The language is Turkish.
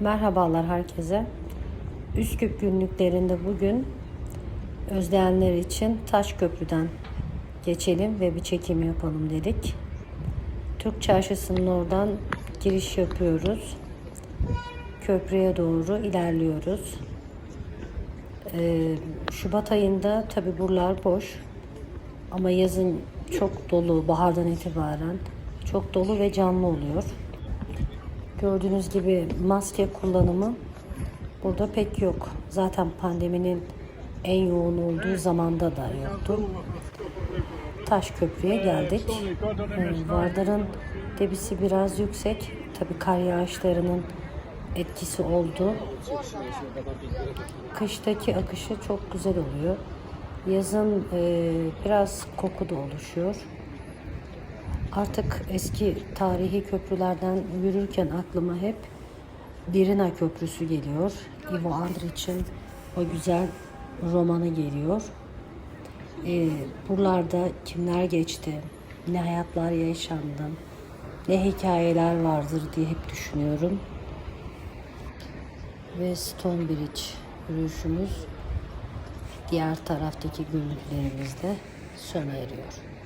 Merhabalar herkese. Üsküp günlüklerinde bugün özleyenler için Taş Köprü'den geçelim ve bir çekim yapalım dedik. Türk Çarşısı'nın oradan giriş yapıyoruz. Köprüye doğru ilerliyoruz. Ee, Şubat ayında tabi buralar boş. Ama yazın çok dolu, bahardan itibaren çok dolu ve canlı oluyor. Gördüğünüz gibi maske kullanımı burada pek yok. Zaten pandeminin en yoğun olduğu zamanda da yoktu. Taş Köprü'ye geldik. Ee, Vardar'ın debisi biraz yüksek. Tabii kar yağışlarının etkisi oldu. Kıştaki akışı çok güzel oluyor. Yazın e, biraz koku da oluşuyor. Artık eski tarihi köprülerden yürürken aklıma hep Dirina Köprüsü geliyor. Ivo Andrić'in o güzel romanı geliyor. Ee, buralarda kimler geçti, ne hayatlar yaşandı, ne hikayeler vardır diye hep düşünüyorum. Ve Stonebridge yürüyüşümüz diğer taraftaki günlüklerimizde sona eriyor.